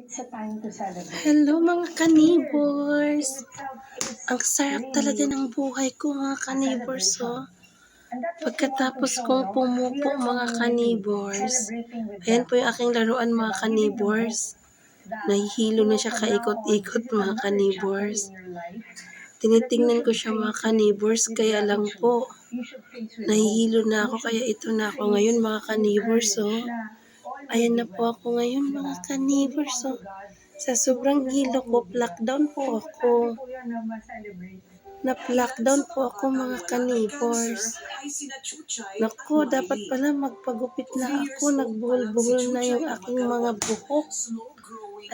It's a time to celebrate. Hello mga kanibors! Ang sarap talaga ng buhay ko mga kanibors oh. Pagkatapos kong pumupo mga kanibors, ayan po yung aking laruan mga kanibors. Nahihilo na siya kaikot-ikot mga kanibors. Tinitingnan ko siya mga kanibors, kaya lang po, nahihilo na ako kaya ito na ako ngayon mga kanibors oh. Ayan na po ako ngayon mga kanibors oh. Sa sobrang hilo ko, lockdown po ako. Na-lockdown po ako mga kanibors. Naku, dapat pala magpagupit na ako. Nagbuhol-buhol na yung aking mga buhok.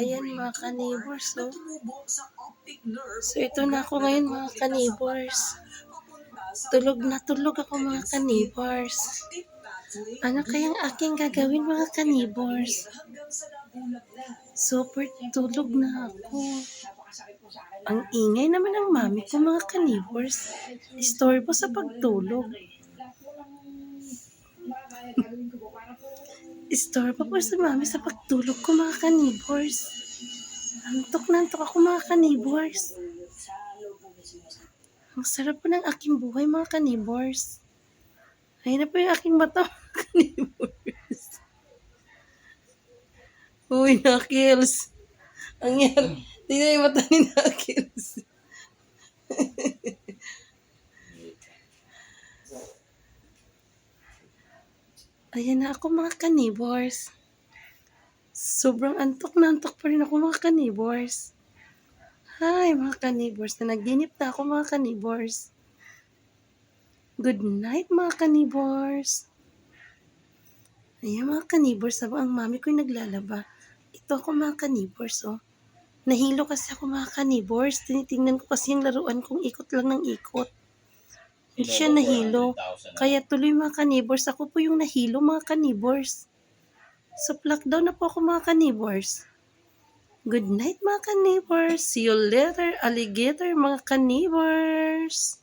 Ayan mga kanibors, oh. So ito na ako ngayon mga kanibors. Tulog na tulog ako mga kanibors. Ano kayang aking gagawin mga kanibors? Super tulog na ako. Ang ingay naman ng mami ko mga kanibors. Istorbo sa pagtulog. Istorbo po sa mami sa pagtulog ko mga kanibors. Antok na antok ako mga kanibors. Ang sarap po ng aking buhay mga kanibors. Ayun na po yung aking mata mga kanibors. Uy, Knuckles. Ang yan. Tingnan yung mata ni Knuckles. Ayan na ako mga kanibors. Sobrang antok na antok pa rin ako mga kanibors. Hi mga kanibors. Na nagdinip na ako mga kanibors. Good night mga kanibors. Ayan mga kanibors. Habang ang mami ko yung naglalaba. Ito ako mga kanibors oh. Nahilo kasi ako mga kanibors. Tinitingnan ko kasi yung laruan kong ikot lang ng ikot. Hindi siya nahilo. Kaya tuloy mga kanibors, ako po yung nahilo mga kanibors. So, lockdown na po ako mga kanibors. Good night mga kanibors. See you later, alligator mga kanibors.